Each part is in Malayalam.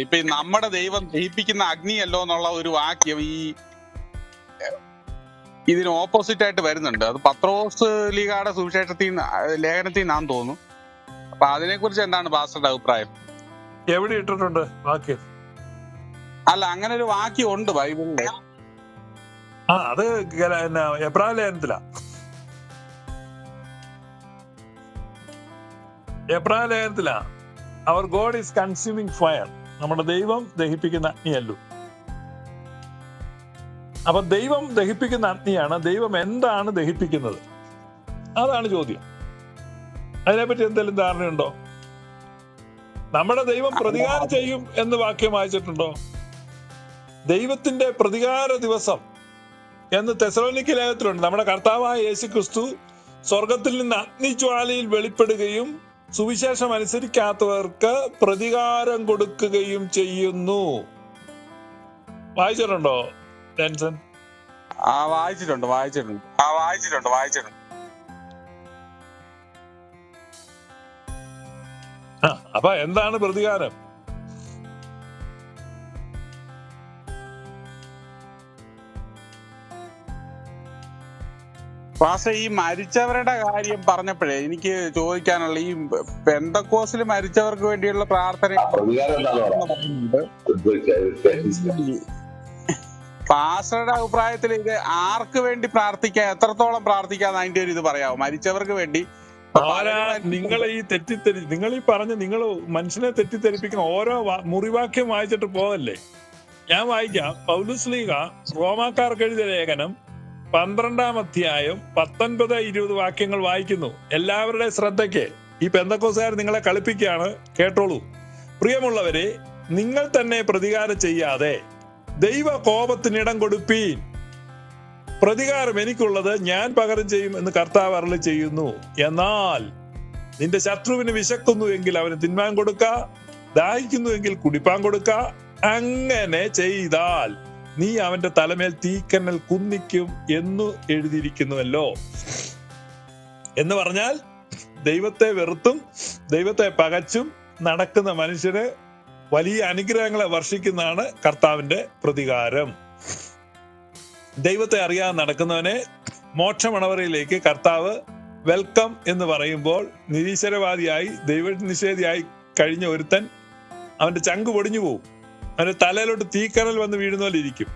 ഇപ്പൊ നമ്മുടെ ദൈവം ദഹിപ്പിക്കുന്ന അഗ്നിയല്ലോ എന്നുള്ള ഒരു വാക്യം ഈ ഇതിന് ഓപ്പോസിറ്റ് ആയിട്ട് വരുന്നുണ്ട്. അത് പത്രോസ് ലീഗാടെ സുവിശേഷത്തിൽ ലേഖനത്തിൽ നിന്നാന്ന് തോന്നുന്നു. അപ്പൊ അതിനെ കുറിച്ച് എന്താണ് പാസ്റ്ററുടെ അഭിപ്രായം? എവിടെ ഇട്ടിട്ടുണ്ട് വാക്യം? അല്ല അങ്ങനെ ഒരു വാക്യം ഉണ്ട് ബൈബിളിൽ ആ അത് എബ്രഹാം ലേഖനത്തില. എബ്രായ ലേഖനത്തിലാ. അവർ ഗോഡ് ഈസ് കൺസ്യൂമിങ് ഫയർ നമ്മുടെ ദൈവം ദഹിപ്പിക്കുന്ന അഗ്നിയല്ലു. അപ്പൊ ദൈവം ദഹിപ്പിക്കുന്ന അഗ്നിയാണ് ദൈവം എന്താണ് ദഹിപ്പിക്കുന്നത്? അതാണ് ചോദ്യം. അതിനെപ്പറ്റി എന്തെങ്കിലും ധാരണയുണ്ടോ? നമ്മുടെ ദൈവം പ്രതികാരം ചെയ്യും എന്ന് വാക്യം വായിച്ചിട്ടുണ്ടോ? ദൈവത്തിന്റെ പ്രതികാര ദിവസം എന്ന് തെസലോനിക്ക ലേഖത്തിലുണ്ട്. നമ്മുടെ കർത്താവായ യേശു ക്രിസ്തു സ്വർഗത്തിൽ നിന്ന് അഗ്നിജ്വാലയിൽ വെളിപ്പെടുകയും സുവിശേഷം അനുസരിക്കാത്തവർക്ക് പ്രതികാരം കൊടുക്കുകയും ചെയ്യുന്നു. വായിച്ചിട്ടുണ്ടോ ടെൻസൺ? ആ വായിച്ചിട്ടുണ്ട് വായിച്ചിട്ടുണ്ട്. ആ വായിച്ചിട്ടുണ്ട് വായിച്ചിട്ടുണ്ട്. ആ അപ്പൊ എന്താണ് പ്രതികാരം? പാസ്റ്റർ ഈ മരിച്ചവരുടെ കാര്യം പറഞ്ഞപ്പോഴേ എനിക്ക് ചോദിക്കാനുള്ള ഈ പെന്തക്കോസിൽ മരിച്ചവർക്ക് വേണ്ടിയുള്ള പ്രാർത്ഥന. പാസ്റ്ററുടെ അഭിപ്രായത്തിൽ ഇത് ആർക്ക് വേണ്ടി പ്രാർത്ഥിക്കാം എത്രത്തോളം പ്രാർത്ഥിക്കാന്ന് അതിന്റെ ഒരു ഇത് പറയാമോ മരിച്ചവർക്ക് വേണ്ടി. നിങ്ങൾ ഈ തെറ്റിദ്ധരി നിങ്ങൾ ഈ പറഞ്ഞ നിങ്ങൾ മനുഷ്യനെ തെറ്റിദ്ധരിപ്പിക്കുന്ന ഓരോ മുറിവാക്യം വായിച്ചിട്ട് പോവല്ലേ? ഞാൻ വായിക്കാം. പൗലുസ്ലീഗ റോമാക്കാർക്ക് എഴുതിയ ലേഖനം പന്ത്രണ്ടാം അധ്യായം പത്തൊൻപത് ഇരുപത് വാക്യങ്ങൾ വായിക്കുന്നു. എല്ലാവരുടെ ശ്രദ്ധയ്ക്ക്. ഈ പെന്തക്കോസുകാർ നിങ്ങളെ കളിപ്പിക്കുകയാണ്. കേട്ടോളൂ. പ്രിയമുള്ളവരെ നിങ്ങൾ തന്നെ പ്രതികാരം ചെയ്യാതെ ദൈവ കോപത്തിനിടം കൊടുപ്പീൻ. പ്രതികാരം എനിക്കുള്ളത് ഞാൻ പകരം ചെയ്യും എന്ന് കർത്താവ് അരളി ചെയ്യുന്നു. എന്നാൽ നിന്റെ ശത്രുവിന് വിശക്കുന്നു എങ്കിൽ അവന് തിന്മാൻ കൊടുക്ക ദാഹിക്കുന്നു എങ്കിൽ കുടിപ്പാൻ കൊടുക്ക അങ്ങനെ ചെയ്താൽ നീ അവന്റെ തലമേൽ തീക്കന്നൽ കുന്നിക്കും എന്നു എഴുതിയിരിക്കുന്നുവല്ലോ. എന്ന് പറഞ്ഞാൽ ദൈവത്തെ വെറുത്തും ദൈവത്തെ പകച്ചും നടക്കുന്ന മനുഷ്യന് വലിയ അനുഗ്രഹങ്ങളെ വർഷിക്കുന്നതാണ് കർത്താവിന്റെ പ്രതികാരം. ദൈവത്തെ അറിയാതെ നടക്കുന്നവനെ മോക്ഷമണവറയിലേക്ക് കർത്താവ് വെൽക്കം എന്ന് പറയുമ്പോൾ നിരീശ്വരവാദിയായി ദൈവ നിഷേധിയായി കഴിഞ്ഞ ഒരുത്തൻ അവന്റെ ചങ്ക് പൊടിഞ്ഞു പോകും അവന്റെ തലയിലോട്ട് തീക്കനൽ വന്ന് വീഴുന്ന പോലെ ഇരിക്കും.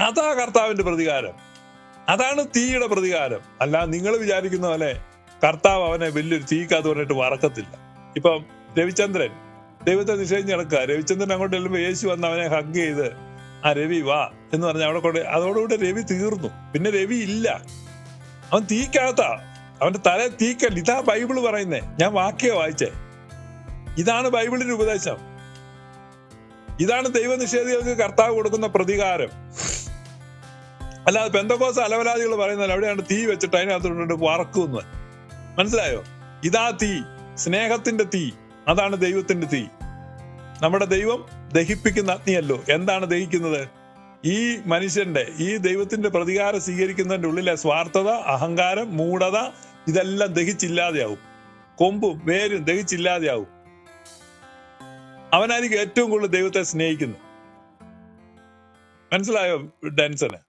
അതാ കർത്താവിന്റെ പ്രതികാരം. അതാണ് തീയുടെ പ്രതികാരം. അല്ല നിങ്ങൾ വിചാരിക്കുന്ന പോലെ കർത്താവ് അവനെ വലിയൊരു തീക്കകത്ത് പറഞ്ഞിട്ട് വറക്കത്തില്ല. ഇപ്പം രവിചന്ദ്രൻ ദൈവത്തെ നിഷേധിച്ച് നടക്കുക. രവിചന്ദ്രൻ അങ്ങോട്ട് ചെല്ലുമ്പോൾ യേശു വന്ന് അവനെ ഹഗ് ചെയ്ത് ആ രവി വാ എന്ന് പറഞ്ഞ അവിടെ കൊണ്ട് അതോടുകൂടെ രവി തീർന്നു. പിന്നെ രവി ഇല്ല. അവൻ തീക്കകത്താ. അവന്റെ തല തീക്കല്ല. ഇതാ ബൈബിൾ പറയുന്നേ. ഞാൻ വാക്യ വായിച്ചേ ഇതാണ് ബൈബിളിന്റെ ഉപദേശം. ഇതാണ് ദൈവനിഷേധികൾക്ക് കർത്താവ് കൊടുക്കുന്ന പ്രതികാരം. അല്ലാതെ പെന്തക്കോസ് അലവലാദികൾ പറയുന്നത് അവിടെയാണ് തീ വെച്ചിട്ട് അതിനകത്തോട്ട് വറക്കുന്നു മനസ്സിലായോ? ഇതാ തീ സ്നേഹത്തിന്റെ തീ അതാണ് ദൈവത്തിന്റെ തീ. നമ്മുടെ ദൈവം ദഹിപ്പിക്കുന്ന അഗ്നിയല്ലോ. എന്താണ് ദഹിക്കുന്നത്? ഈ മനുഷ്യന്റെ ഈ ദൈവത്തിന്റെ പ്രതികാരം സ്വീകരിക്കുന്നതിന്റെ ഉള്ളിലെ സ്വാർത്ഥത അഹങ്കാരം മൂഢത ഇതെല്ലാം ദഹിച്ചില്ലാതെയാവും. കൊമ്പും വേരും ദഹിച്ചില്ലാതെയാവും. അവനായിരിക്കും ഏറ്റവും കൂടുതൽ ദൈവത്തെ സ്നേഹിക്കുന്നത്. മനസ്സിലായോ ഡാൻസന്